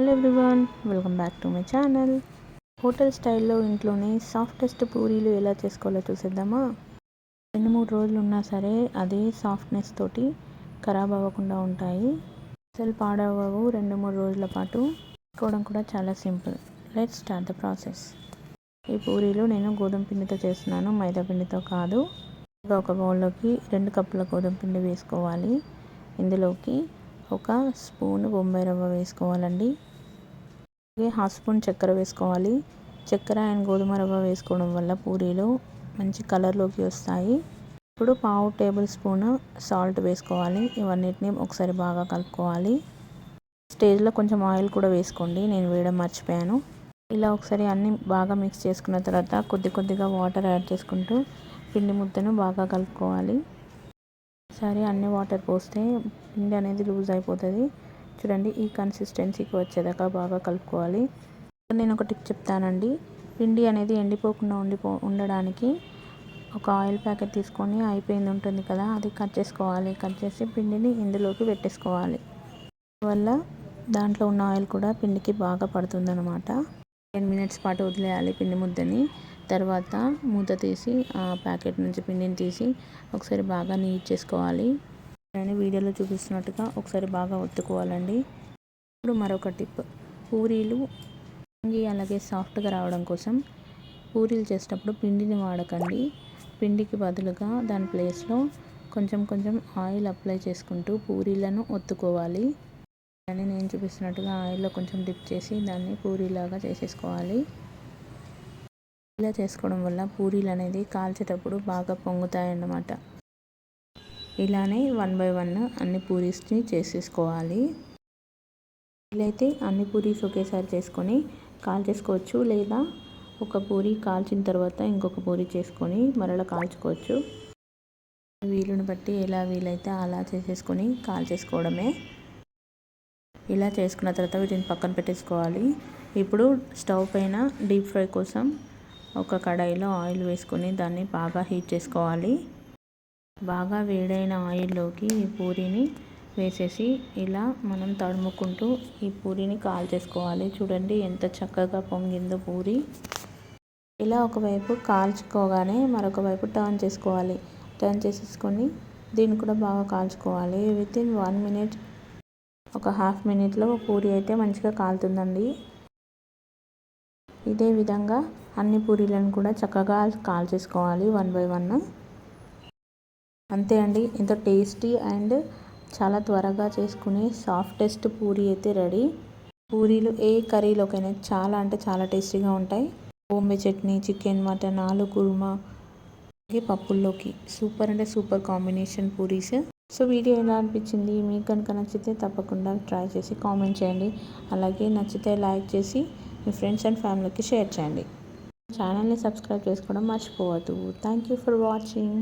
Hello everyone welcome back to my channel. Hotel స్టైల్లో ఇంట్లోనే softest పూరీలు ఎలా చేసుకోవాలో చూసేద్దామా? రెండు మూడు రోజులు ఉన్నా సరే అదే సాఫ్ట్నెస్ తోటి ఖరాబ్ అవ్వకుండా ఉంటాయి. అసలు పాడవవు రెండు మూడు రోజుల పాటు. చేసుకోవడం కూడా చాలా simple. Let start the process. ఈ పూరీలు నేను గోధుమ పిండితో చేస్తున్నాను మైదా పిండితో కాదు. ఒక బౌల్లోకి రెండు కప్పుల గోధుమ పిండి వేసుకోవాలి. ఇందులోకి ఒక స్పూన్ బొంబాయి రవ్వ వేసుకోవాలండి. అలాగే హాఫ్ స్పూన్ చక్కెర వేసుకోవాలి. చక్కెర అండ్ గోధుమ రవ్వ వేసుకోవడం వల్ల పూరీలు మంచి కలర్లోకి వస్తాయి. ఇప్పుడు పావు టేబుల్ స్పూన్ సాల్ట్ వేసుకోవాలి. ఇవన్నిటిని ఒకసారి బాగా కలుపుకోవాలి. స్టేజ్లో కొంచెం ఆయిల్ కూడా వేసుకోండి. నేను వేయడం మర్చిపోయాను. ఇలా ఒకసారి అన్నీ బాగా మిక్స్ చేసుకున్న తర్వాత కొద్ది కొద్దిగా వాటర్ యాడ్ చేసుకుంటూ పిండి ముద్దను బాగా కలుపుకోవాలి. సరే అన్ని వాటర్ పోస్తే పిండి అనేది లూజ్ అయిపోతుంది. చూడండి ఈ కన్సిస్టెన్సీకి వచ్చేదాకా బాగా కలుపుకోవాలి. నేను ఒక టిప్ చెప్తానండి. పిండి అనేది ఎండిపోకుండా ఉండిపో ఉండడానికి ఒక ఆయిల్ ప్యాకెట్ తీసుకొని అయిపోయింది ఉంటుంది కదా అది కట్ చేసుకోవాలి. కట్ చేసి పిండిని ఇందులోకి పెట్టేసుకోవాలి. వల్ల దాంట్లో ఉన్న ఆయిల్ కూడా పిండికి బాగా పడుతుందన్నమాట. టెన్ మినిట్స్ పాటు వదిలేయాలి పిండి ముద్దని. తర్వాత మూత తీసి ఆ ప్యాకెట్ నుంచి పిండిని తీసి ఒకసారి బాగా నీట్ చేసుకోవాలి. నేను వీడియోలో చూపిస్తున్నట్టుగా ఒకసారి బాగా ఒత్తుకోవాలండి. ఇప్పుడు మరొక టిప్. పూరీలు అలాగే సాఫ్ట్గా రావడం కోసం పూరీలు చేసేటప్పుడు పిండిని వాడకండి. పిండికి బదులుగా దాని ప్లేస్లో కొంచెం కొంచెం ఆయిల్ అప్లై చేసుకుంటూ పూరీలను ఒత్తుకోవాలి. అని నేను చూపిస్తున్నట్టుగా ఆయిల్లో కొంచెం డిప్ చేసి దాన్ని పూరీలాగా చేసేసుకోవాలి. ఇలా చేసుకోవడం వల్ల పూరీలు అనేది కాల్చేటప్పుడు బాగా పొంగుతాయన్నమాట. ఇలానే వన్ బై వన్ అన్ని పూరీస్ని చేసేసుకోవాలి. వీలైతే అన్ని పూరీస్ ఒకేసారి చేసుకొని కాల్ చేసుకోవచ్చు లేదా ఒక పూరి కాల్చిన తర్వాత ఇంకొక పూరి చేసుకొని మరలా కాల్చుకోవచ్చు. వీలుని బట్టి ఎలా వీలైతే అలా చేసేసుకొని కాల్ చేసుకోవడమే. ఇలా చేసుకున్న తర్వాత వీటిని పక్కన పెట్టేసుకోవాలి. ఇప్పుడు స్టవ్ పైన డీప్ ఫ్రై కోసం ఒక కడాయిలో ఆయిల్ వేసుకొని దాన్ని బాగా హీట్ చేసుకోవాలి. బాగా వేడైన ఆయిల్లోకి ఈ పూరీని వేసేసి ఇలా మనం తడుముకుంటూ ఈ పూరీని కాల్ చేసుకోవాలి చూడండి ఎంత చక్కగా పొంగిందో పూరి. ఇలా ఒకవైపు కాల్చుకోగానే మరొక వైపు టర్న్ చేసుకోవాలి. టర్న్ చేసేసుకొని దీన్ని కూడా బాగా కాల్చుకోవాలి. విత్ ఇన్ వన్ మినిట్ ఒక హాఫ్ మినిట్లో పూరి అయితే మంచిగా కాలుతుందండి. ఇదే విధంగా అన్ని పూరీలను కూడా చక్కగా కాల్చేసుకోవాలి వన్ బై వన్. అంతే అండి. ఎంతో టేస్టీ అండ్ చాలా త్వరగా చేసుకునే సాఫ్టెస్ట్ పూరీ అయితే రెడీ. పూరీలు ఏ కర్రీలోకైనా చాలా అంటే చాలా టేస్టీగా ఉంటాయి. బొంబే చట్నీ చికెన్ మటన్ ఆలు కుర్మా అలాగే పప్పుల్లోకి. సూపర్ అంటే super combination puris. So video ఎలా అనిపించింది? మీకు కనుక నచ్చితే తప్పకుండా ట్రై చేసి కామెంట్ చేయండి. అలాగే నచ్చితే లైక్ చేసి మీ ఫ్రెండ్స్ అండ్ ఫ్యామిలీకి షేర్ చేయండి. ఛానల్ని సబ్స్క్రైబ్ చేసుకోవడం మర్చిపోవద్దు. Thank you for watching.